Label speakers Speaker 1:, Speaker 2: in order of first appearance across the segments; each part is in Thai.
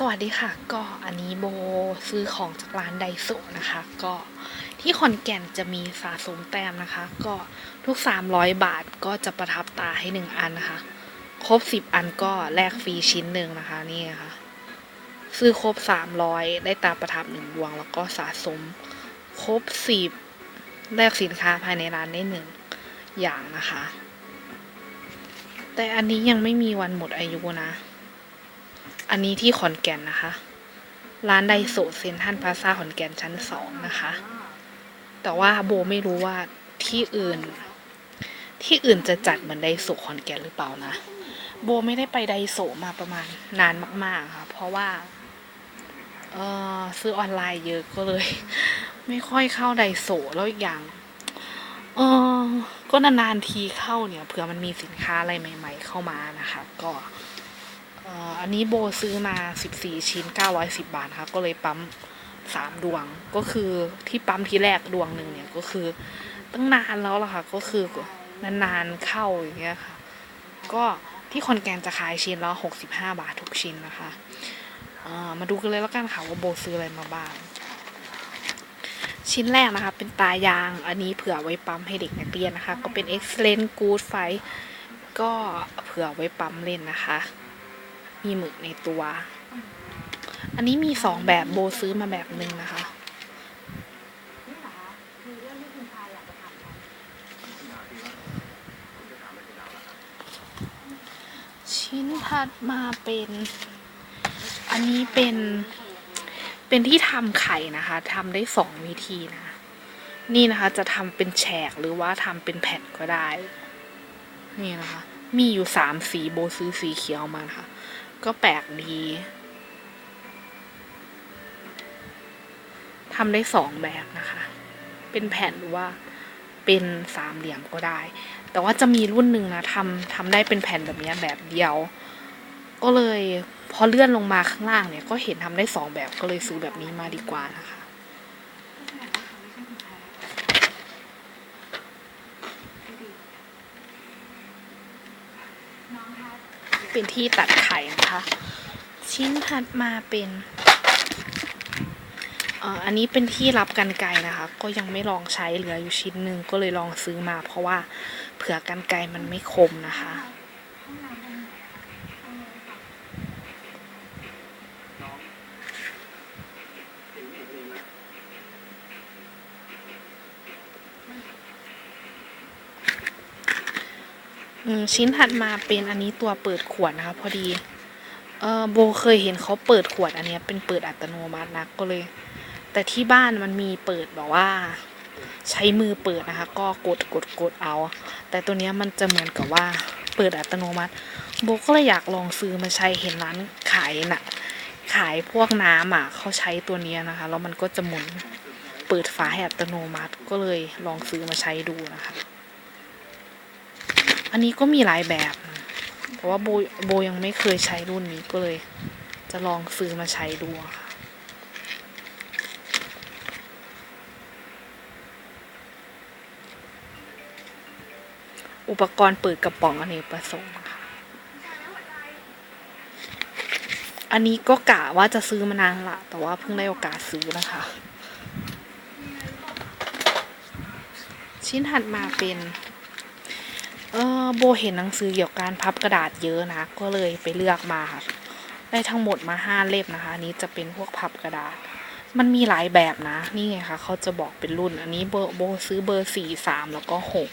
Speaker 1: สวัสดีค่ะ ก็อันนี้โบซื้อของจากร้านไดโซนะคะ ก็ที่ขอนแก่นจะมีสะสมแต้มนะคะ ก็ทุก 300 บาทก็จะประทับตาให้ 1 อันนะคะ ครบ 10 อันก็แลกฟรีชิ้นหนึ่งนะคะนี่ค่ะ ซื้อครบ 300 ได้ตาประทับหนึ่งดวง แล้วก็สะสม ครบ 10 แลกสินค้าภายในร้านได้หนึ่งอย่างนะคะ แต่อันนี้ยังไม่มีวันหมดอายุนะ อันนี้ที่ขอนแก่นนะคะ ร้านไดโซเซนทันพาซาขอนแก่นชั้นสองนะคะ แต่ว่าโบไม่รู้ว่าที่อื่น ที่อื่นจะจัดเหมือนไดโซขอนแก่นหรือเปล่านะ โบไม่ได้ไปไดโซมาประมาณนานมาก ๆ ค่ะ เพราะว่าเออซื้อออนไลน์เยอะก็เลย ไม่ค่อยเข้าไดโซแล้วอีกอย่างเออก็นานๆทีเข้าเนี่ยเผื่อมันมีสินค้าอะไรใหม่ ๆ เข้ามานะคะ ก็ อันนี้โบซื้อมา 14 ชิ้น 910 บาทนะคะก็เลยปั๊ม 3 ดวง ก็คือที่ปั๊มที่แรกดวงหนึ่งเนี่ยก็คือตั้งนานแล้วล่ะค่ะ ก็คือนานๆเข้าอย่างเงี้ยค่ะ ก็ที่คอนแกนจะขายชิ้นละ65 บาททุกชิ้นนะคะมาดูกันเลยแล้วกันค่ะว่าโบซื้ออะไรมาบ้าง ชิ้นแรกนะคะ เป็นตายางอันนี้เผื่อไว้ปั๊มให้เด็กนักเรียนนะคะ ก็เป็น excellent good fight ก็เผื่อไว้ปั๊มเล่นนะคะ มีหมึกในตัว อันนี้มีสองแบบโบซื้อมาแบบหนึ่งนะคะ ชิ้นถัดมาเป็น อันนี้เป็น เป็นที่ทำไข่นะคะทำได้สองวิธีนะ นี่นะคะจะทำเป็นแฉกหรือว่าทำเป็นแผ่นก็ได้ นี่นะคะ มีอยู่สามสีโบซื้อสีเขียวมานะคะ ก็แปลกดีทำได้สองแบบนะคะ เป็นแผ่นหรือว่าเป็นสามเหลี่ยมก็ได้ แต่ว่าจะมีรุ่นหนึ่งนะทำทำได้เป็นแผ่นแบบนี้แบบเดียว ก็เลยพอเลื่อนลงมาข้างล่างเนี่ย ก็เห็นทำได้สองแบบก็เลยซื้อแบบนี้มาดีกว่านะคะ เป็นที่ตัดไข่นะคะ ชิ้นถัดมาเป็นอันนี้เป็นที่รับกันไกนะคะ ก็ยังไม่ลองใช้เหลืออยู่ชิ้นหนึ่งก็เลยลองซื้อมา เพราะว่าเผื่อกันไกมันไม่คมนะคะ ชิ้นถัดมาเป็นอันนี้ตัวเปิดขวดนะคะพอดีเออโบเคยเห็นเขาเปิดขวดอันนี้เป็นเปิดอัตโนมัตินะก็เลย แต่ที่บ้านมันมีเปิดแบบว่า ใช้มือเปิดนะคะ ก็กดกดกดเอา แต่ตัวนี้มันจะเหมือนกับว่าเปิดอัตโนมัติ โบก็เลยอยากลองซื้อมาใช้เห็นร้านขายน่ะขายพวกน้ำอะเขาใช้ตัวนี้นะคะแล้วมันก็จะหมุนเปิดฝาให้อัตโนมัติก็เลยลองซื้อมาใช้ดูนะคะ อันนี้ก็มีหลายแบบ แต่ว่าโบโบยังไม่เคยใช้รุ่นนี้ก็เลย จะลองซื้อมาใช้ดูค่ะอุปกรณ์เปิดกระป๋องอเนกประสงค์ค่ะ อันนี้ก็กะว่าจะซื้อมานานละ แต่ว่าเพิ่งได้โอกาสซื้อนะคะ ชิ้นถัดมาเป็น โบเห็นหนังสือเกี่ยวกับการพับกระดาษเยอะนะ ก็เลยไปเลือกมาค่ะ ได้ทั้งหมดมาห้าเล่มนะคะนี้จะเป็นพวกพับกระดาษ มันมีหลายแบบนะ นี่ไงคะเขาจะบอกเป็นรุ่น อันนี้เบอร์โบซื้อเบอร์สี่สามแล้วก็หก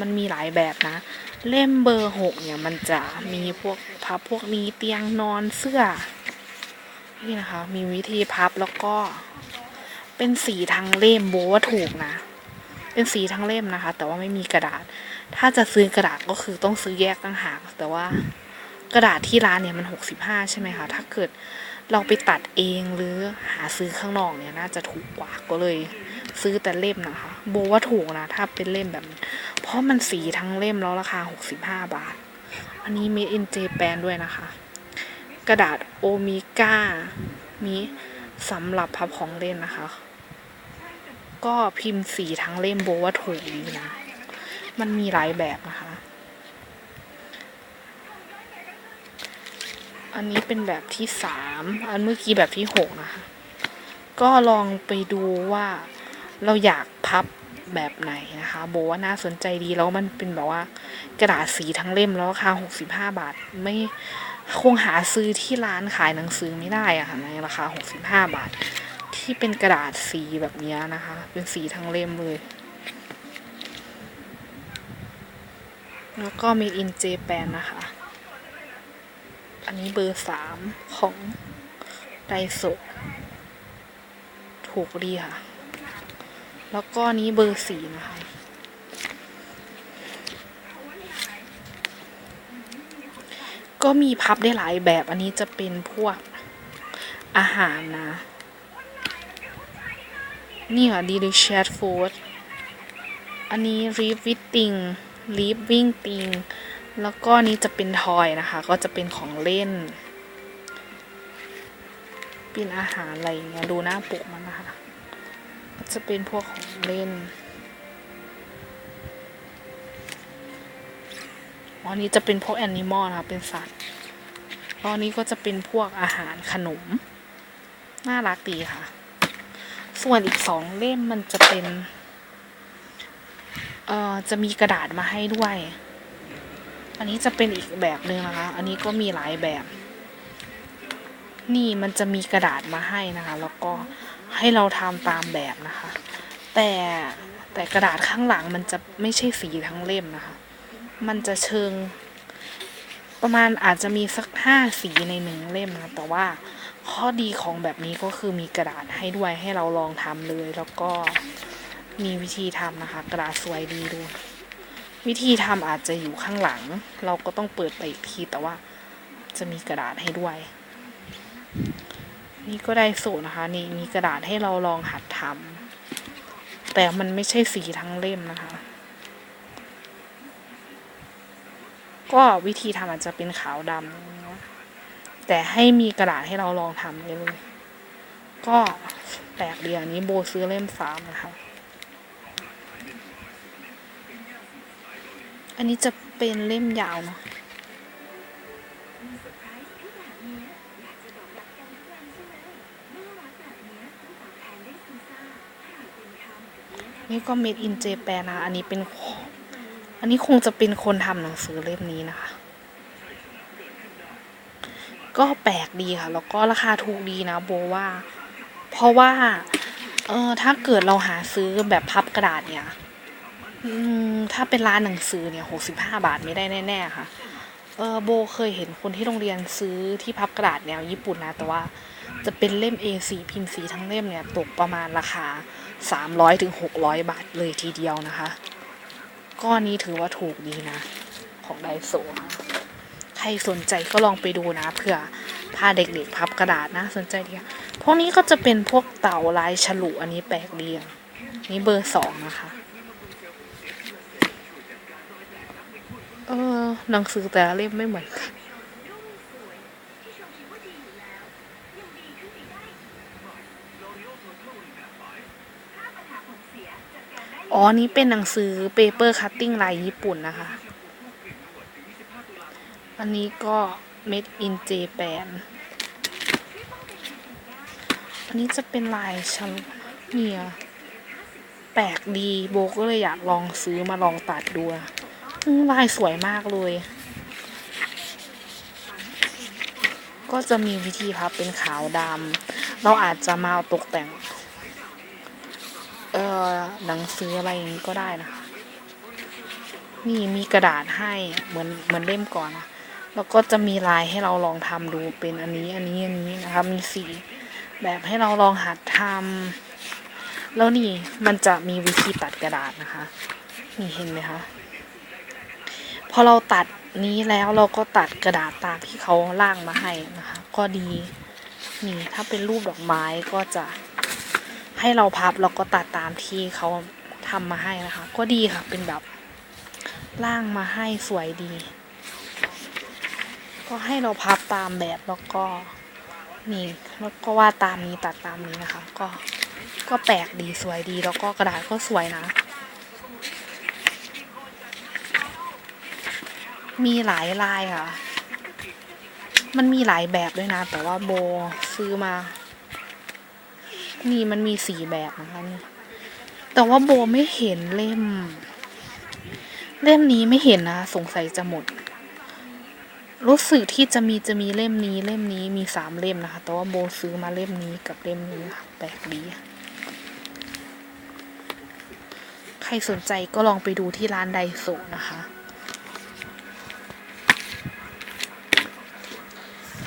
Speaker 1: มันมีหลายแบบนะ เล่มเบอร์หกเนี่ยมันจะมีพวกพับพวกนี้เตียงนอนเสื้อ นี่นะคะ มีวิธีพับแล้วก็เป็นสีทั้งเล่มโบว่าถูกนะ เป็นสีทั้งเล่มนะคะ แต่ว่าไม่มีกระดาษ ถ้าจะซื้อกระดาษก็คือต้องซื้อแยกต่างหาก แต่ว่ากระดาษที่ร้านเนี่ยมันหกสิบห้าใช่ไหมคะ ถ้าเกิดเราไปตัดเองหรือหาซื้อข้างนอกเนี่ยน่าจะถูกกว่าก็เลย ซื้อแต่เล่มนะคะ โบว่าถูกนะ ถ้าเป็นเล่มแบบ เพราะมันสีทั้งเล่มแล้วราคาหกสิบห้าบาท อันนี้ made in Japan ด้วยนะคะ กระดาษโอเมก้ามีสำหรับพับของเล่นนะคะ ก็พิมพ์สีทั้งเล่มโบว่าถูกดีนะ มันมีหลายแบบนะคะ อันนี้เป็นแบบที่สามอันเมื่อกี้แบบที่หกนะคะ ก็ลองไปดูว่าเราอยากพับแบบไหนนะคะ โบว่าน่าสนใจดีแล้วมันเป็นแบบว่ากระดาษสีทั้งเล่มแล้วราคาหกสิบห้าบาท ไม่คงหาซื้อที่ร้านขายหนังสือไม่ได้อะค่ะในราคาหกสิบห้าบาท ที่เป็นกระดาษสีแบบนี้นะคะ เป็นสีทั้งเล่มเลย แล้วก็ made in Japan นะคะ อันนี้เบอร์สามของไดโซถูกดีค่ะ แล้วก็นี้เบอร์สี่นะคะก็มีพับได้หลายแบบ อันนี้จะเป็นพวกอาหารนะ นี่ค่ะ delicious food อันนี้ revitting living thing แล้วก็นี้จะเป็นทอยนะคะ ก็จะเป็นของเล่น เป็นอาหารอะไรเงี้ย ดูหน้าปกมันนะคะ ก็จะเป็นพวกของเล่นอ๋อนี้จะเป็นพวกแอนิมอลนะคะ เป็นสัตว์ตอนนี้ก็จะเป็นพวกอาหารขนม น่ารักดีค่ะ ส่วนอีกสองเล่มมันจะเป็นเอ่อจะมีกระดาษมาให้ด้วย อันนี้จะเป็นอีกแบบหนึ่งนะคะ อันนี้ก็มีหลายแบบ นี่มันจะมีกระดาษมาให้นะคะ แล้วก็ให้เราทำตามแบบนะคะ แต่แต่กระดาษข้างหลังมันจะไม่ใช่สีทั้งเล่มนะคะ มันจะเชิง ประมาณอาจจะมีสักห้าสีในหนึ่งเล่มนะ แต่ว่า ข้อดีของแบบนี้ก็คือมีกระดาษให้ด้วยให้เราลองทำเลย แล้วก็มีวิธีทำนะคะ กระดาษสวยดีดูวิธีทำอาจจะอยู่ข้างหลัง เราก็ต้องเปิดไปอีกทีแต่ว่าจะมีกระดาษให้ด้วย นี่ก็ได้สูตรนะคะ นี่มีกระดาษให้เราลองหัดทำแต่มันไม่ใช่สีทั้งเล่มนะคะ ก็วิธีทำอาจจะเป็นขาวดำ แต่ให้มีกระดาษให้เราลองทำเลย ก็แปลกดีอันนี้โบซื้อเล่มสามนะคะอันนี้จะเป็นเล่มยาวเนาะนี่ก็ made in Japan นะ อันนี้เป็น อันนี้คงจะเป็นคนทำหนังสือเล่มนี้นะคะ ก็แปลกดีค่ะ แล้วก็ราคาถูกดีนะโบว่า เพราะว่า เออถ้าเกิดเราหาซื้อแบบพับกระดาษเนี่ยถ้าเป็นร้านหนังสือเนี่ยหกสิบห้าบาทไม่ได้แน่ๆค่ะ เออโบเคยเห็นคนที่โรงเรียนซื้อที่พับกระดาษแนวญี่ปุ่นนะ แต่ว่าจะเป็นเล่ม A4 พิมพ์สีทั้งเล่มเนี่ย ตกประมาณราคา 300ถึง600 บาทเลยทีเดียวนะคะ ก้อนนี้ถือว่าถูกดีนะ ของไดโซค่ะ ใครสนใจก็ลองไปดูนะเผื่อพาเด็กๆพับกระดาษนะสนใจดีค่ะพวกนี้ก็จะเป็นพวกเต่าลายฉลุอันนี้แปลกดีอะนี่เบอร์สองนะคะเออหนังสือแต่ละเล่มไม่เหมือนกันอ๋อ นี่เป็นหนังสือ paper cutting ลายญี่ปุ่นนะคะ อันนี้ก็ made in Japan อันนี้จะเป็นลายชันเนี่ย แปลกดีโบก็เลยอยากลองซื้อมาลองตัดดูลายสวยมากเลย ก็จะมีวิธีพับเป็นขาวดำเราอาจจะมาตกแต่ง เอ่อหนังสืออะไรอย่างนี้ก็ได้นะคะนี่มีกระดาษให้เหมือนเหมือนเล่มก่อนนะ แล้วก็จะมีลายให้เราลองทำดูเป็นอันนี้อันนี้อันนี้นะคะมีสีแบบให้เราลองหัดทำแล้วนี่มันจะมีวิธีตัดกระดาษนะคะนี่เห็นไหมคะพอเราตัดนี้แล้วเราก็ตัดกระดาษตามที่เขาล่างมาให้นะคะ ก็ดีนี่ถ้าเป็นรูปดอกไม้ก็จะให้เราพับแล้วก็ตัดตามที่เขาทำมาให้นะคะ ก็ดีค่ะเป็นแบบร่างมาให้สวยดี ก็ให้เราพับตามแบบแล้วก็นี่แล้วก็วาดตามนี้ตัดตามนี้นะคะ ก็ก็แปลกดีสวยดีแล้วก็กระดาษก็สวยนะ มีหลายลายค่ะ มันมีหลายแบบด้วยนะ แต่ว่าโบซื้อมา นี่มันมีสี่แบบนะคะนี่แต่ว่าโบไม่เห็นเล่ม เล่มนี้ไม่เห็นนะ สงสัยจะหมด รู้สึกที่จะมีจะมีเล่มนี้เล่มนี้มีสามเล่มนะคะ แต่ว่าโบซื้อมาเล่มนี้กับเล่มนี้ค่ะแปลกดีใครสนใจก็ลองไปดูที่ร้านไดโซนะคะ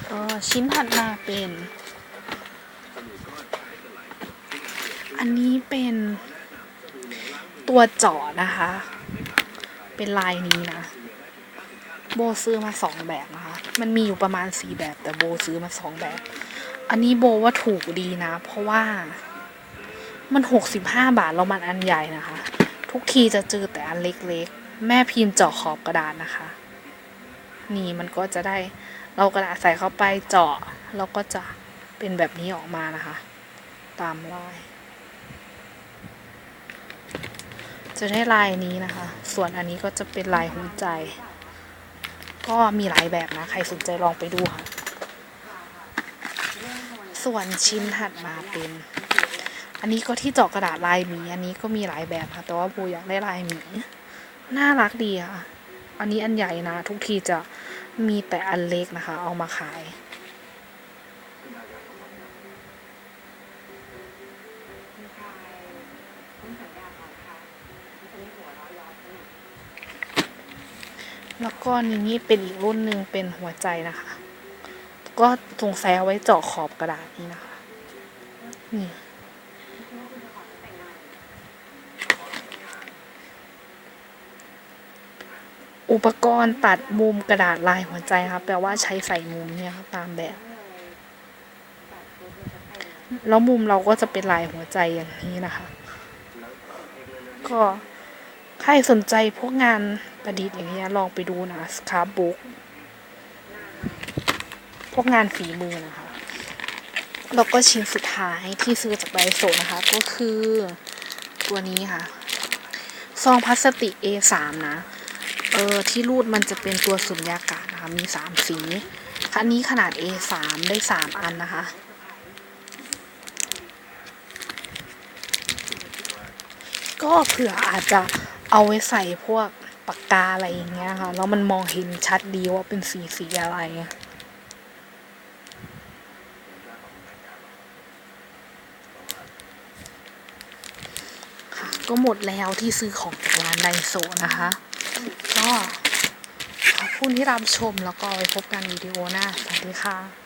Speaker 1: ออชิ้นถัดมาเป็น อันนี้เป็นตัวจาะนะคะ เป็นลายนี้นะ โบซื้อมาสองแบบนะคะ มันมีอยู่ประมาณสี่แบบแต่โบซื้อมาสองแบบ อันนี้โบว่าถูกดีนะ เพราะว่า มันหกสิบห้าบาทแล้วมันอันใหญ่นะคะ ทุกทีจะเจอแต่อันเล็กๆ แม่พิมพ์เจาะขอบกระดาษนะคะ นี่มันก็จะได้เรากระดาษใส่เข้าไปเจาะแล้วก็จะเป็นแบบนี้ออกมานะคะ ตามลายจะได้ลายนี้นะคะ ส่วนอันนี้ก็จะเป็นลายหัวใจ ก็มีหลายแบบนะ ใครสนใจลองไปดูค่ะ ส่วนชิ้นถัดมาเป็น อันนี้ก็ที่เจาะกระดาษลายหมี อันนี้ก็มีหลายแบบค่ะ แต่ว่าโบอยากได้ลายหมี น่ารักดีค่ะ อันนี้อันใหญ่นะ ทุกทีจะมีแต่อันเล็กนะคะ เอามาขาย แล้วก็นี้เป็นอีกรุ่นหนึ่งเป็นหัวใจนะคะ ก็สงสัยเอาไว้เจาะขอบกระดาษนี้นะคะ นี่ อุปกรณ์ตัดมุมกระดาษลายหัวใจครับแปลว่าใช้ใส่มุมเนี่ยครับตามแบบแล้วมุมเราก็จะเป็นลายหัวใจอย่างนี้นะคะ ก็ใครสนใจพวกงาน ประดิษฐ์อย่างเงี้ยลองไปดูนะสครับบุ๊กพวกงานฝีมือนะคะ แล้วก็ชิ้นสุดท้ายที่ซื้อจากไดโซนะคะ ก็คือตัวนี้ค่ะ ซองพลาสติก A3 นะ เออที่รูดมันจะเป็นตัวสุญญากาศนะคะ มีสามสี อันนี้ขนาด A3 ได้สามอันนะคะ ก็เผื่ออาจจะเอาไว้ใส่พวก ปากกาอะไรอย่างเงี้ยค่ะ แล้วมันมองเห็นชัดดีว่าเป็นสีสีอะไร ค่ะ ก็หมดแล้วที่ซื้อของจากร้านไดโซนะคะ ก็ขอบคุณที่รับชมแล้วก็ไว้พบกันวิดีโอหน้า สวัสดีค่ะ